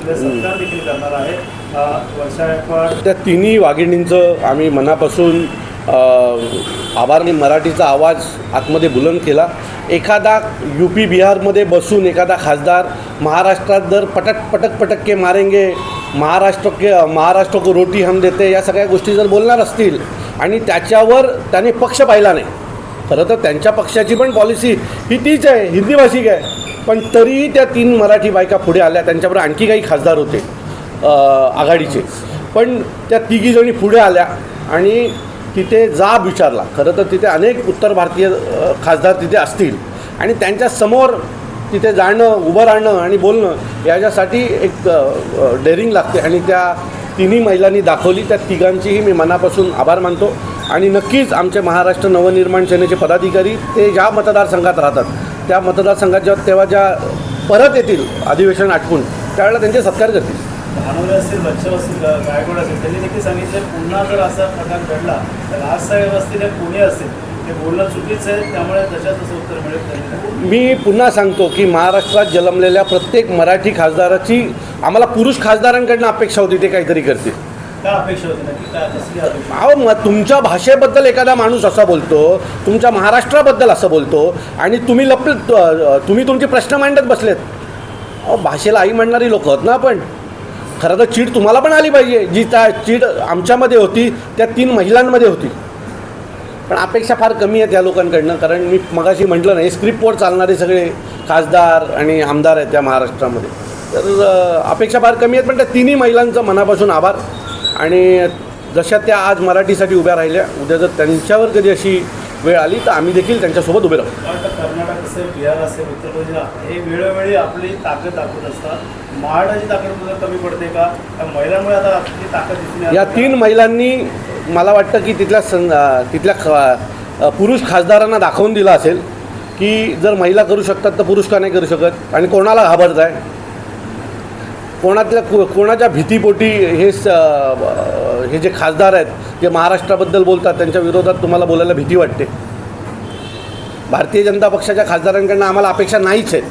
तिला सत्कार देखील करणार आहे त्या तिन्ही वाघिणींचं आम्ही मनापासून आभारने मराठीचा आवाज आतमध्ये बुलंद केला. एखादा यू पी बिहारमध्ये बसून एखादा खासदार महाराष्ट्रात जर पटक पटक पटक के मारेंगे महाराष्ट्र के महाराष्ट्र को रोटी हम देते या सगळ्या गोष्टी जर बोलणार असतील आणि त्याच्यावर त्याने पक्ष पाहिला नाही खरं तर त्यांच्या पक्षाची पण पॉलिसी ही तीच आहे हिंदी भाषिक आहे. पण तरीही त्या तीन मराठी बायका पुढे आल्या त्यांच्याबरोबर आणखी काही खासदार होते आघाडीचे. पण त्या तिघीजणी पुढे आल्या आणि तिथे जाब विचारला. खरं तर तिथे अनेक उत्तर भारतीय खासदार तिथे असतील. आणि त्यांच्यासमोर तिथे जाणं उभं राहणं आणि बोलणं याच्यासाठी एक डेअरिंग लागते. आणि त्या तिन्ही महिलांनी दाखवली. त्या तिघांचीही मी मनापासून आभार मानतो. आणि नक्कीच आमचे महाराष्ट्र नवनिर्माण सेनेचे पदाधिकारी ते ज्या मतदारसंघात राहतात त्या मतदारसंघात जेव्हा तेव्हा ज्या परत येतील अधिवेशन आटपून त्यावेळेला त्यांचे सत्कार करतील. भानुले असतील बच्चव असतील गा- गायकवाड असतील त्यांनी देखील सांगितलं पुन्हा जर असा प्रकार घडला तर राजसाहेब असतील या ते बोलणं चुकीचं आहे त्यामुळे त्याच्यात उत्तर मी पुन्हा सांगतो की महाराष्ट्रात जन्मलेल्या प्रत्येक मराठी खासदाराची आम्हाला पुरुष खासदारांकडनं अपेक्षा होती ते काहीतरी करतील. अहो मग तुमच्या भाषेबद्दल एखादा माणूस असा बोलतो तुमच्या महाराष्ट्राबद्दल असं बोलतो आणि तुम्ही लप तुम्ही तुमचे प्रश्न मांडत बसलेत. अहो भाषेला आई म्हणणारी लोक आहोत ना आपण. खरं तर चीड तुम्हाला पण आली पाहिजे जी त्या चीड आमच्यामध्ये होती त्या तीन महिलांमध्ये होती. पण अपेक्षा फार कमी आहे त्या लोकांकडनं कारण मी मगाशी म्हटलं नाही स्क्रिप्टवर चालणारे सगळे खासदार आणि आमदार आहेत त्या महाराष्ट्रामध्ये. तर अपेक्षा फार कमी आहेत पण त्या तिन्ही महिलांचं मनापासून आभार. आणि जशा त्या आज मराठीसाठी उभ्या राहिल्या उद्या जर त्यांच्यावर कधी अशी वेळ आली तर आम्ही देखील त्यांच्यासोबत उभे राहू. कर्नाटक असेल बिहार असेल उत्तर प्रदेश हे वेळोवेळी आपली ताकद दाखवत असतात. महाराष्ट्राची ताकद कमी पडते का? महिलांमुळे आता आपली ताकद या? तीन महिलांनी मला वाटतं की तिथल्या सं तिथल्या पुरुष खासदारांना दाखवून दिलं असेल की जर महिला करू शकतात तर पुरुष का नाही करू शकत? आणि कोणाला घाबरत आहे कोणातल्या को कोणाच्या भीतीपोटी हे स हे जे खासदार आहेत जे महाराष्ट्राबद्दल बोलतात त्यांच्या विरोधात तुम्हाला बोलायला भीती वाटते? भारतीय जनता पक्षाच्या खासदारांकडनं आम्हाला अपेक्षा नाहीच आहेत.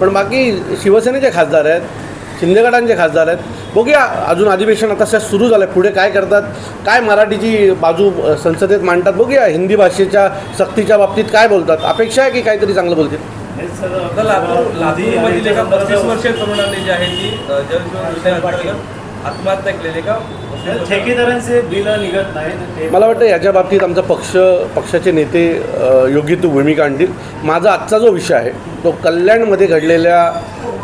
पण बाकी शिवसेनेचे खासदार आहेत शिंदेगडांचे खासदार आहेत. बघूया अजून अधिवेशन आता सध्या सुरू झालं आहे पुढे काय करतात? काय मराठीची बाजू संसदेत मांडतात? बघूया हिंदी भाषेच्या सक्तीच्या बाबतीत काय बोलतात? अपेक्षा आहे की काहीतरी चांगलं बोलतील? आता लातूर मोदी लातूरमधील एका यांच्या पस्तीस संदर्भात- वर्षीय तरुणाने जी आहे ती अ, जलजीवन विषयाअंतर्गत आत्महत्या केलेली का? ठेकेदारांचे बिल निघत नाही तर ते मला वाटतं याच्या बाबतीत आमचा पक्ष पक्षाचे नेते योग्य तो भूमिका आणतील. माझा आजचा जो विषय आहे तो कल्याणमध्ये घडलेल्या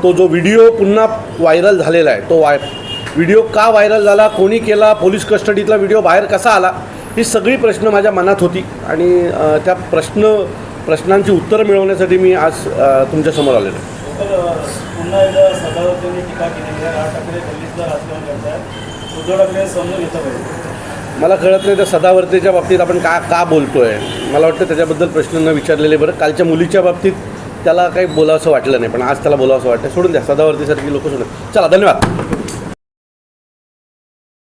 तो जो व्हिडिओ पुन्हा व्हायरल झालेला आहे तो वाय व्हिडिओ का व्हायरल झाला कोणी केला पोलीस कस्टडीतला व्हिडिओ बाहेर कसा आला ही सगळी प्रश्न माझ्या मनात होती. आणि त्या प्रश्न प्रश्नांची उत्तरं मिळवण्यासाठी मी आज तुमच्यासमोर आलेलो आहे. तर, पुन्हा एकदा सदावर्तींनी टीका केलेली आहे. राज ठाकरे दिल्लीतलं राजकारण करतात उद्धव ठाकरे समजून घेतलं पाहिजे. मला कळत नाही त्या सदावर्तेच्या बाबतीत आपण का का बोलतो आहे मला वाटतं त्याच्याबद्दल प्रश्न न विचारलेले बरं. कालच्या मुलीच्या बाबतीत त्याला काही बोलावंसं वाटलं नाही पण आज त्याला बोलावंसं वाटतं सोडून द्या सदावर्तीसारखी लोक सोडून चला धन्यवाद.